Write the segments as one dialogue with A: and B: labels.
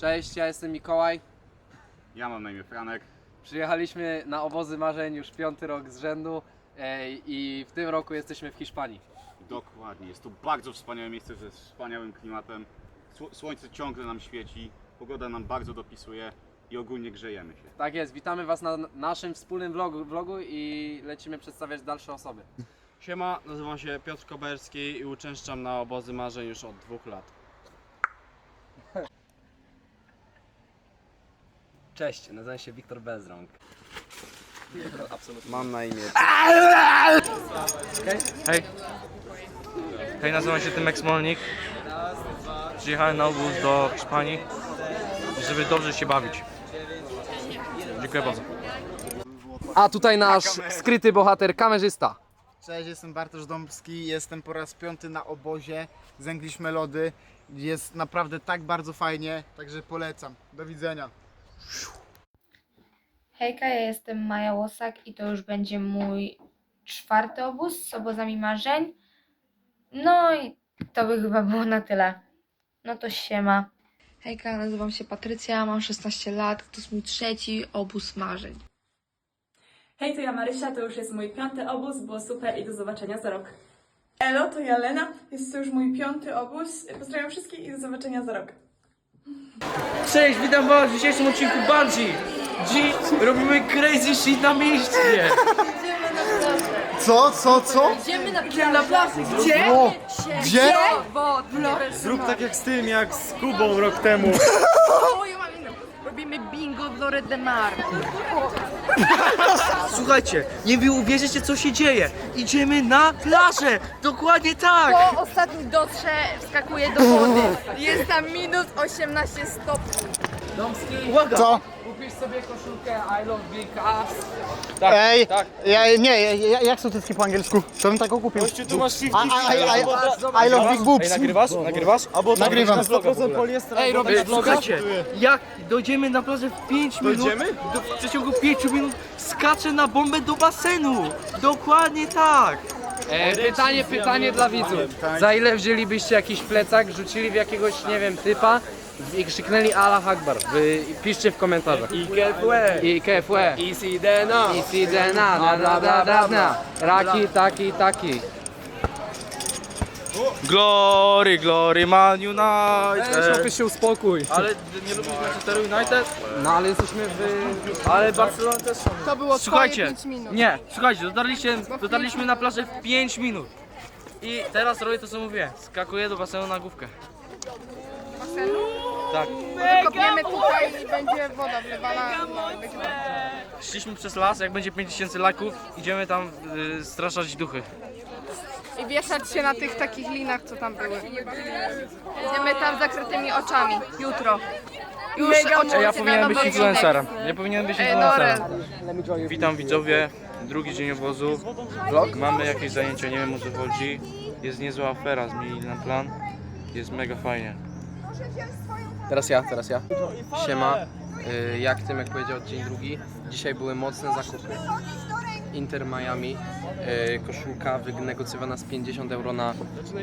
A: Cześć, ja jestem Mikołaj.
B: Ja mam na imię Franek.
A: Przyjechaliśmy na obozy marzeń już piąty rok z rzędu e, i w tym roku jesteśmy w Hiszpanii.
B: Dokładnie, jest to bardzo wspaniałe miejsce ze wspaniałym klimatem. Sło- Słońce ciągle nam świeci, pogoda nam bardzo dopisuje i ogólnie grzejemy się.
A: Tak jest, witamy Was na naszym wspólnym vlogu, vlogu i lecimy przedstawiać dalsze osoby.
C: Siema, nazywam się Piotr Koberski i uczęszczam na obozy marzeń już od dwóch lat.
D: Cześć, nazywam się Wiktor Bezrąk.
C: Mam na imię.
E: Hej. Hej, nazywam się Tymek Smolnik. Przyjechałem na obóz do Hiszpanii, żeby dobrze się bawić. Dziękuję bardzo.
A: A tutaj nasz skryty bohater, kamerzysta.
F: Cześć, jestem Bartosz Dąbski, jestem po raz piąty na obozie z English Melody. Jest naprawdę tak bardzo fajnie, także polecam. Do widzenia.
G: Hejka, ja jestem Maja Łosak i to już będzie mój czwarty obóz z obozami marzeń. No i to by chyba było na tyle. No to siema.
H: Hejka, nazywam się Patrycja, mam 16 lat, to jest mój trzeci obóz marzeń.
I: Hej, to ja Marysia, to już jest mój piąty obóz, było super i do zobaczenia za rok. Elo, to ja Lena, jest to już mój piąty obóz. Pozdrawiam wszystkich i do zobaczenia za rok.
E: Cześć, witam was w dzisiejszym odcinku Bungie. Dziś robimy crazy shit na mieście.
F: Co, co, co?
H: Idziemy na, Idziemy na plażę. Gdzie?
F: O, gdzie?
H: Bo Flores
E: Zrób tak jak z tym, jak z Kubą rok temu.
H: Robimy bingo w Lore de Mar.
E: Słuchajcie, nie wy uwierzycie co się dzieje. Idziemy na plażę. Dokładnie tak.
H: Po ostatnim dotrze wskakuje do wody. Jest tam minus 18 stopni.
E: Uwaga.
F: Co?
A: Kupisz sobie koszulkę I love big ass.
F: Ej, ja, nie, ja, ja, jak są cycki po angielsku? To bym taką kupił.
E: Gościu, tu masz shifty.
F: I, I, I, I love big boobs.
E: Nagrywasz? Nagrywasz? Albo
F: Nagrywam.
A: Ej, robisz vloga?
E: Słuchajcie, jak dojdziemy na plażę w 5 minut, do, w przeciągu 5 minut skaczę na bombę do basenu. Dokładnie tak.
A: E, pytanie, pytanie dla widzów. Za ile wzięlibyście jakiś plecak, rzucili w jakiegoś, nie wiem, typa i krzyknęli Allah Akbar? Wy piszcie w komentarzach.
E: I KFW.
A: I KFW.
E: I Sidena.
A: I Sidena, na na na na na. Raki, taki, taki.
E: Glory, glory, Man United.
A: Ej, się uspokój.
E: Ale nie lubisz Manchester United?
A: No ale jesteśmy w...
E: Ale Barcelona też są.
H: To było
E: Słuchajcie,
H: twoje 5 minut.
E: nie, słuchajcie, dotarliście, dotarliśmy na plażę w 5 minut. I teraz robię to co mówię, skakuję do basenu na główkę. Tak,
H: Kopiemy tutaj i będzie woda wlewana.
E: szliśmy przez las, jak będzie 5000 lajków, idziemy tam y, straszać duchy.
H: I wieszać się na tych takich linach, co tam były. Idziemy tam z zakrytymi oczami. Jutro. Już oczywiście
E: Ja
H: na
E: powinienem być
H: nowy
E: influencerem, nie powinienem być
H: Ej, no,
E: influencerem. Witam widzowie, drugi dzień obozu. Mamy jakieś zajęcia, nie wiem o co chodzi. Jest niezła afera, zmienili nam plan. Jest mega fajnie.
A: Teraz ja, teraz ja. Siema. Y, Jak Tymek powiedział, dzień drugi. Dzisiaj były mocne zakupy. Inter Miami. y, Koszulka wynegocjowana z 50 euro na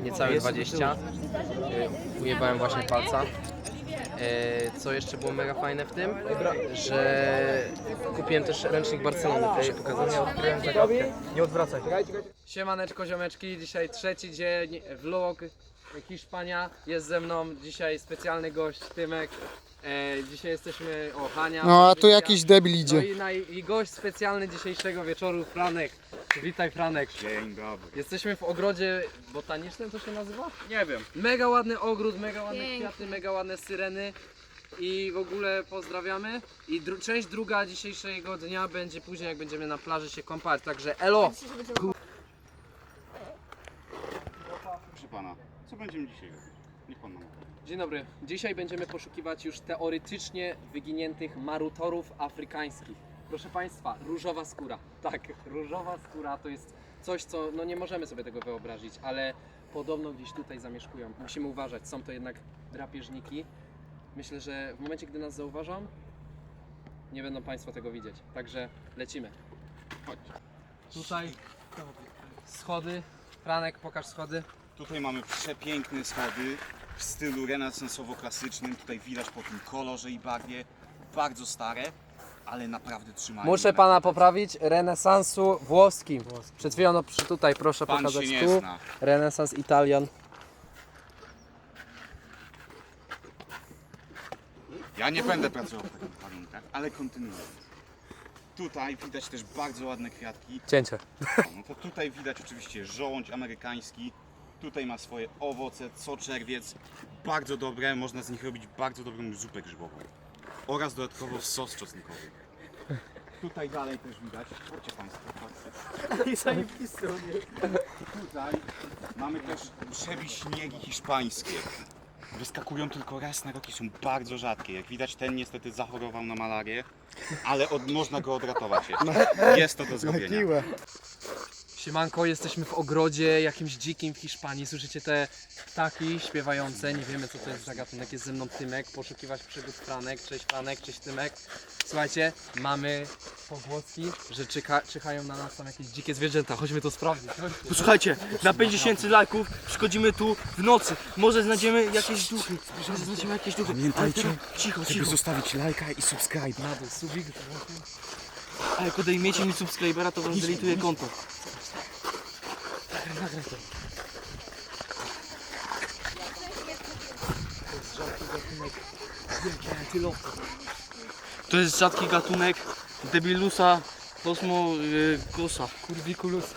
A: niecałe 20. Y, Ujebałem właśnie palca. Y, Co jeszcze było mega fajne w tym? Że kupiłem też ręcznik Barcelony, proszę pokazać.
E: Nie odwracaj.
A: Siemaneczko ziomeczki, dzisiaj trzeci dzień, vlog, Hiszpania, jest ze mną dzisiaj specjalny gość Tymek, e, dzisiaj jesteśmy, o Hania.
F: No a tu jakiś debil
A: No
F: idzie.
A: i, naj, i gość specjalny dzisiejszego wieczoru, Franek. Witaj Franek.
B: Dzień dobry.
A: Jesteśmy w ogrodzie botanicznym, to się nazywa?
E: Nie wiem.
A: Mega ładny ogród, mega ładne kwiaty, mega ładne syreny. I w ogóle pozdrawiamy. I dru- część druga dzisiejszego dnia będzie później, jak będziemy na plaży się kąpać. Także elo!
B: Proszę pana, co będziemy dzisiaj robić? Niech pan nam opowie.
A: Dzień dobry. Dzisiaj będziemy poszukiwać już teoretycznie wyginiętych marutorów afrykańskich. Proszę Państwa, różowa skóra. Tak, różowa skóra to jest coś, co no nie możemy sobie tego wyobrazić, ale podobno gdzieś tutaj zamieszkują. Musimy uważać, są to jednak drapieżniki. Myślę, że w momencie, gdy nas zauważą, nie będą Państwo tego widzieć. Także lecimy.
B: Chodźcie.
A: Tutaj schody. Franek, pokaż schody.
B: Tutaj mamy przepiękne schody. w stylu renesansowo-klasycznym. Tutaj widać po tym kolorze i barwie. Bardzo stare, ale naprawdę trzymają.
A: Muszę
B: na-
A: pana poprawić, renesansu włoskim. Przed chwilą, no, przy- tutaj proszę
B: Pan
A: pokazać
B: się nie
A: tu.
B: zna.
A: Renesans Italian.
B: Ja nie będę pracował w takich warunkach, ale kontynuując. Tutaj widać też bardzo ładne kwiatki.
A: Cięcie.
B: No to tutaj widać oczywiście żołądź amerykański. Tutaj ma swoje owoce, co czerwiec. Bardzo dobre, można z nich robić bardzo dobrą zupę grzybową. Oraz dodatkowo sos czosnkowy. Tutaj dalej też widać, chodźcie Państwo, patrzcie. Tutaj mamy też przewiśniegi hiszpańskie. Wyskakują tylko raz na rok i są bardzo rzadkie. Jak widać ten niestety zachorował na malarię, ale od, można go odratować jeszcze. Jest to do zrobienia.
A: Siemanko, jesteśmy w ogrodzie jakimś dzikim w Hiszpanii. Słyszycie te ptaki śpiewające. Nie wiemy co to jest za gatunek. Jest ze mną Tymek. Poszukiwać przygód Franek. Cześć Franek, cześć Tymek. Słuchajcie, mamy pogłoski, że czyha, czyhają na nas tam jakieś dzikie zwierzęta. Chodźmy to sprawdzić. Chodźcie.
E: Posłuchajcie, na 5000 lajków przychodzimy tu w nocy. Może znajdziemy jakieś duchy. Może znajdziemy jakieś duchy. Pamiętajcie, cicho, cicho.
B: zostawić lajka i subscribe.
A: Na dół, subik.
E: A jak odejmiecie mi subskrybera, to wam delituję konto. To jest rzadki gatunek Debilusa Cosmogosa.
A: Kurwikulusa.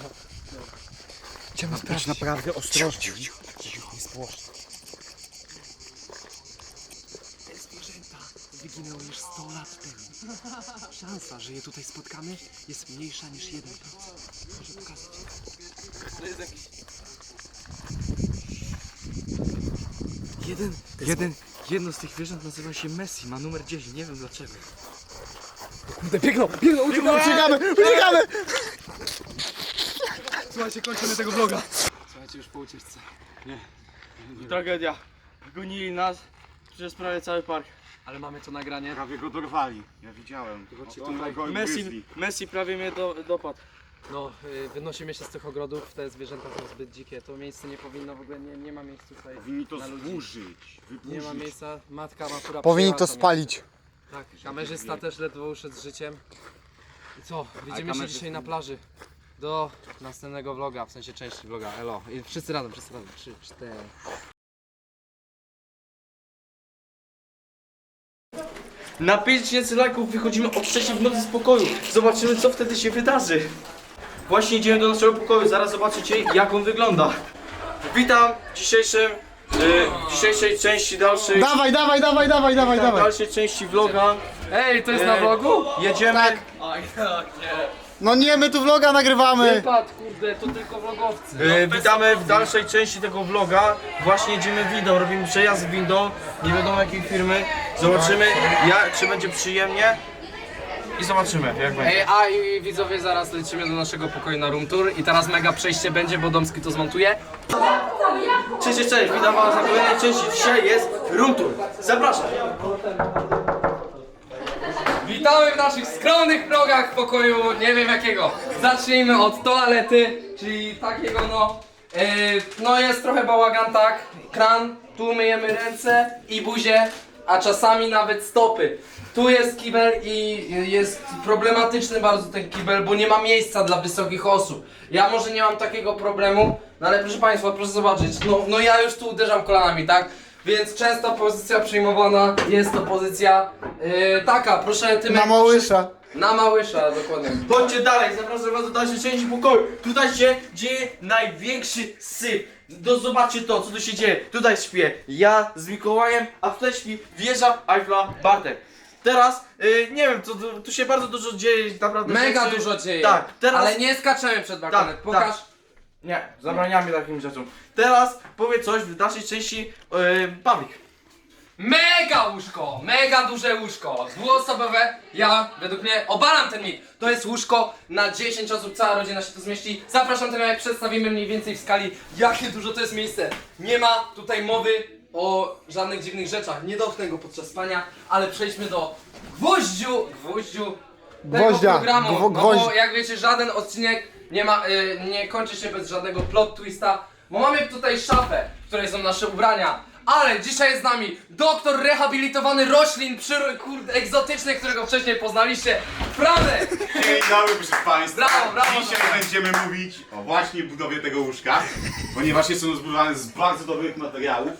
B: Być naprawdę ostrożnie.
A: Te zwierzęta wyginęły już 100 lat temu. Szansa, że je tutaj spotkamy jest mniejsza niż 1%. Proszę pokazać.
E: Jeden, jeden, jedno z tych zwierząt nazywa się Messi, ma numer 10, nie wiem dlaczego.
A: Kurde, biegną, biegną, uciekamy.
F: Uciekamy, uciekamy!
A: Słuchajcie, kończymy tego vloga. Słuchajcie, już po ucieczce.
E: Tragedia. Gonili nas przez prawie cały park.
A: Ale mamy to nagranie.
B: Prawie go dorwali. Ja widziałem.
A: Chodźcie tutaj.
E: Messi. Messi prawie mnie do, dopadł.
A: No, y, wynosimy się z tych ogrodów, te zwierzęta są zbyt dzikie, to miejsce nie powinno, w ogóle nie, nie ma miejsca tutaj
B: Powinni to
A: na ludzi.
B: zburzyć.
A: Nie ma miejsca, matka matura
F: Powinni
A: przyjęła
F: to spalić.
A: miejsce. Tak, kamerzysta też ledwo uszedł z życiem. I co, widzimy się dzisiaj na plaży. Do następnego vloga, w sensie części vloga, elo. I wszyscy razem, wszyscy razem, trzy, cztery.
E: Na 5000 lajków wychodzimy o 3 w nocy z pokoju. Zobaczymy co wtedy się wydarzy. Właśnie idziemy do naszego pokoju, zaraz zobaczycie jak on wygląda. Witam w dzisiejszym, y, dzisiejszej części dalszej,
F: Dawaj, dawaj, dawaj, dawaj, dawaj, dawaj.
E: dalszej części vloga.
A: Ej, to jest na
E: Ej.
A: vlogu?
E: Jedziemy.
F: Tak. No nie, my tu vloga nagrywamy.
A: Wypad, kurde, to tylko vlogowcy.
E: Y, witamy w dalszej części tego vloga. Właśnie jedziemy windą, robimy przejazd windą, nie wiadomo jakiej firmy. Zobaczymy jak, czy będzie przyjemnie i zobaczymy jak będzie.
A: Ej, a i widzowie, zaraz lecimy do naszego pokoju na room tour i teraz mega przejście będzie, bo Domski to zmontuje.
E: Cześć, cześć, cześć, witam was na kolejnej części. Dzisiaj jest room tour. Zapraszam.
A: Witamy w naszych skromnych progach pokoju, nie wiem jakiego. Zacznijmy od toalety, czyli takiego no... Yy, no jest trochę bałagan, tak? Kran, tu myjemy ręce i buzię, a czasami nawet stopy. Tu jest kibel i jest problematyczny bardzo ten kibel, bo nie ma miejsca dla wysokich osób. Ja może nie mam takiego problemu, no ale proszę Państwa, proszę zobaczyć, no, no ja już tu uderzam kolanami, tak? Więc często pozycja przyjmowana jest to pozycja yy, taka, proszę tym
F: Na małysza.
A: Na małysza, dokładnie.
E: Chodźcie dalej, zapraszam was do dalszej części pokoju. Tutaj się dzieje największy syf. Do, zobaczcie to, co tu się dzieje. Tutaj śpię ja z Mikołajem, a tutaj śpi wieża Eiffla Bartek. Teraz, y, nie wiem, co, tu, tu się bardzo dużo dzieje, naprawdę.
A: Mega
E: rzeczy.
A: dużo dzieje.
E: Tak, teraz...
A: Ale nie skaczemy przed balkonem.
E: Tak,
A: Pokaż.
E: tak. Nie, zabraniamy takim rzeczom. Teraz powie coś w dalszej części yy, Pawlik.
A: Mega łóżko! Mega duże łóżko! Dwuosobowe. Ja, według mnie, obalam ten mit. To jest łóżko na 10 osób, cała rodzina się tu zmieści. Zapraszam ten jak przedstawimy mniej więcej w skali, jakie dużo to jest miejsce. Nie ma tutaj mowy o żadnych dziwnych rzeczach. Nie dotknę go podczas spania, ale przejdźmy do gwoździu, gwoździu tego
F: Gwoździa,
A: programu.
F: gwo-
A: no
F: gwoźdź-
A: bo jak wiecie, żaden odcinek nie ma, y, nie kończy się bez żadnego plot twista. Bo mamy tutaj szafę, w której są nasze ubrania, ale dzisiaj jest z nami doktor rehabilitowany roślin przyro- kurde, egzotycznych, którego wcześniej poznaliście, Franek!
B: Dzień dobry proszę Państwa.
A: Brawo, brawo.
B: Dzisiaj będziemy mówić o właśnie budowie tego łóżka, ponieważ jest ono zbudowane z bardzo dobrych materiałów.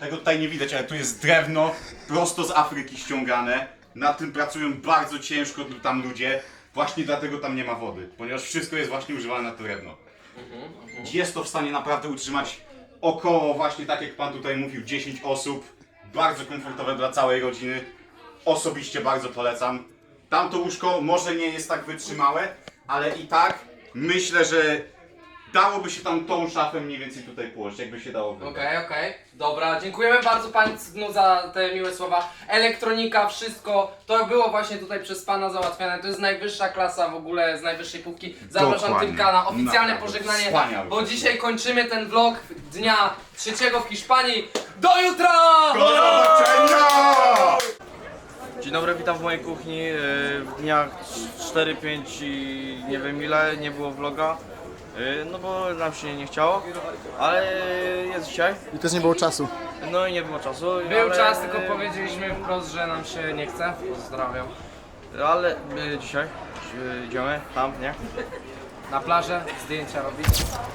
B: Tego tutaj nie widać, ale tu jest drewno prosto z Afryki ściągane. Nad tym pracują bardzo ciężko tam ludzie. Właśnie dlatego tam nie ma wody, ponieważ wszystko jest właśnie używane na to drewno. Jest to w stanie naprawdę utrzymać około właśnie tak jak Pan tutaj mówił 10 osób. Bardzo komfortowe dla całej rodziny. Osobiście bardzo polecam. Tamto łóżko może nie jest tak wytrzymałe, ale i tak myślę, że dałoby się tam tą szafę mniej więcej tutaj położyć, jakby się dało wybrać.
A: Okej, okej, dobra, dziękujemy bardzo Panu Cygnu za te miłe słowa. Elektronika, wszystko, to było właśnie tutaj przez Pana załatwiane, to jest najwyższa klasa w ogóle z najwyższej półki. Zapraszam
B: Dokładnie.
A: Tymka na oficjalne
B: Naprawdę,
A: pożegnanie,
B: wspaniały.
A: bo dzisiaj kończymy ten vlog dnia trzeciego w Hiszpanii. Do jutra!
B: Do zobaczenia!
E: Dzień dobry, witam w mojej kuchni. Yy, W dniach 4-5 i nie wiem ile nie było vloga. Yy, No bo nam się nie chciało, ale jest dzisiaj.
F: I też nie było czasu.
E: No i nie było czasu.
A: Był
E: ale,
A: czas, tylko powiedzieliśmy wprost, że nam się nie chce. Pozdrawiam.
E: Ale my dzisiaj yy, idziemy tam, nie?
A: Na plażę zdjęcia robić.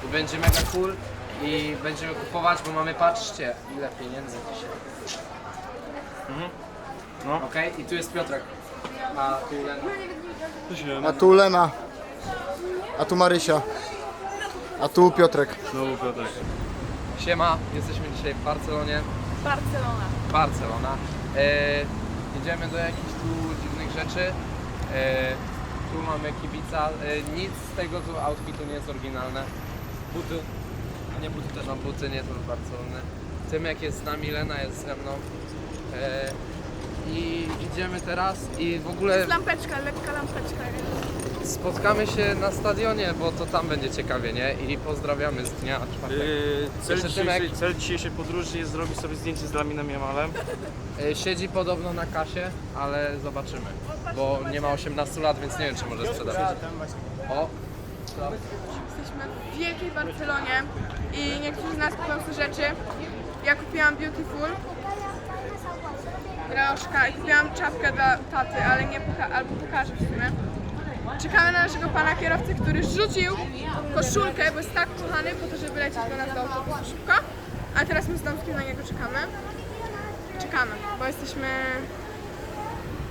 A: I będzie mega cool. I będziemy kupować, bo mamy, patrzcie, ile pieniędzy dzisiaj.
E: No.
A: Okej, i tu jest Piotrek. A tu Lena.
F: A tu Lena. A tu Marysia. A tu Piotrek.
E: Znowu Piotrek.
A: Siema, jesteśmy dzisiaj w Barcelonie.
H: Barcelona.
A: Barcelona. E, idziemy do jakichś tu dziwnych rzeczy. E, tu mamy kibica. E, nic z tego tu outfitu nie jest oryginalne. Buty. A nie buty też mam buty, nie są z Barcelony. Tymek jest z nami, Lena jest ze mną. E, I idziemy teraz i w ogóle
H: Lampeczka, lekka lampeczka.
A: Spotkamy się na stadionie, bo to tam będzie ciekawie, nie? I pozdrawiamy z dnia czwartego.
E: Yy, cel,
A: Jeszcze
E: dzisiejszej,
A: Tymek.
E: cel dzisiejszej podróży jest zrobić sobie zdjęcie z Laminem Jamalem.
A: E, Siedzi podobno na kasie, ale zobaczymy. Bo nie ma 18 lat, więc nie wiem, czy może sprzedawać. O,
H: Jesteśmy w wielkiej Barcelonie i niektórzy z nas kupują te rzeczy. Ja kupiłam Beautiful, Rauszka i kupiłam czapkę dla taty, ale nie poka- albo pokażę w sumie. Czekamy na naszego pana kierowcę, który rzucił koszulkę, bo jest tak kochany po to, żeby lecieć do nas do autobusu szybko. A teraz my z Domskim na niego czekamy. Czekamy, bo jesteśmy...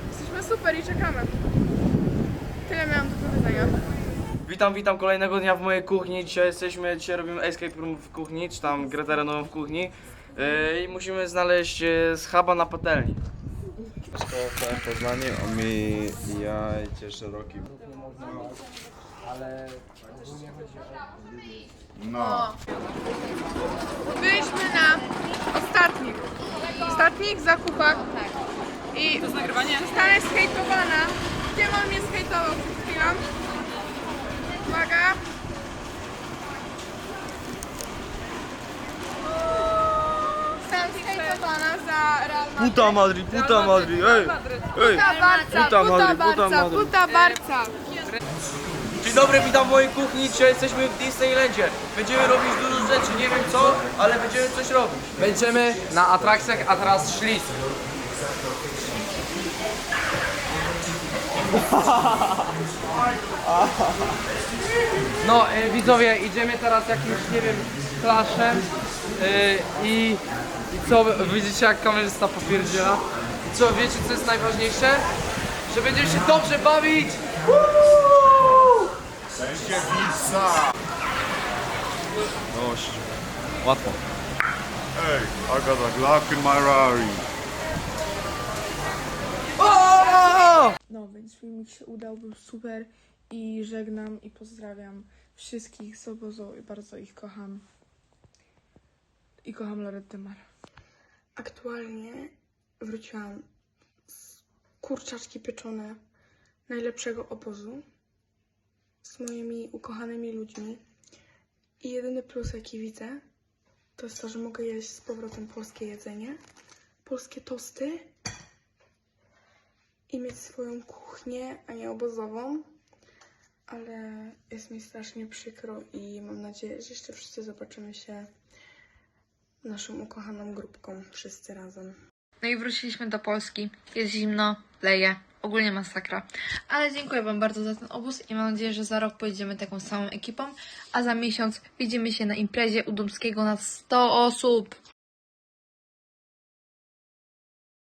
H: Jesteśmy super i czekamy. Tyle miałam do powiedzenia.
E: Witam, witam kolejnego dnia w mojej kuchni. Dzisiaj jesteśmy, dzisiaj robimy escape room w kuchni, czy tam grę terenową w kuchni. Yy, I musimy znaleźć yy, schaba na patelni.
J: Szkoła w Poznaniu, a my jajcie szeroki.
A: ale
B: No.
H: Byliśmy na ostatnich, ostatnich zakupach. I? Zostanę skejtowana. Gdzie on mnie przed chwilą? Uwaga. Zostałam skejtowana za Real Madrid.
E: Puta Madrid, puta Madrid, ej! Ej!
H: Puta
E: Madrid, puta
H: barca,
E: Madrid.
H: puta barca.
E: Dzień dobry, witam w mojej kuchni. Dzisiaj jesteśmy w Disneylandzie. Będziemy robić dużo rzeczy, nie wiem co, ale będziemy coś robić.
A: będziemy na atrakcjach, a teraz ślizg. No, y, widzowie, idziemy teraz jakimś, nie wiem, klaszem y, i, i co, widzicie jak kamerzysta popierdziela? I co, wiecie co jest najważniejsze? Że będziemy się dobrze bawić!
E: Dość. Łatwo.
B: Hey, I got a Glock in my Rari.
H: No, więc filmik się udał, był super i żegnam i pozdrawiam wszystkich z obozu i bardzo ich kocham. I kocham Loretę Mar. Aktualnie wróciłam z kurczaczki pieczone najlepszego obozu z moimi ukochanymi ludźmi. I jedyny plus, jaki widzę, to jest to, że mogę jeść z powrotem polskie jedzenie, polskie tosty i mieć swoją kuchnię, a nie obozową. Ale jest mi strasznie przykro i mam nadzieję, że jeszcze wszyscy zobaczymy się naszą ukochaną grupką, wszyscy razem.
G: No i wróciliśmy do Polski. Jest zimno, leje. Ogólnie masakra. Ale dziękuję Wam bardzo za ten obóz i mam nadzieję, że za rok pojedziemy taką samą ekipą, a za miesiąc widzimy się na imprezie u Dumskiego na 100 osób.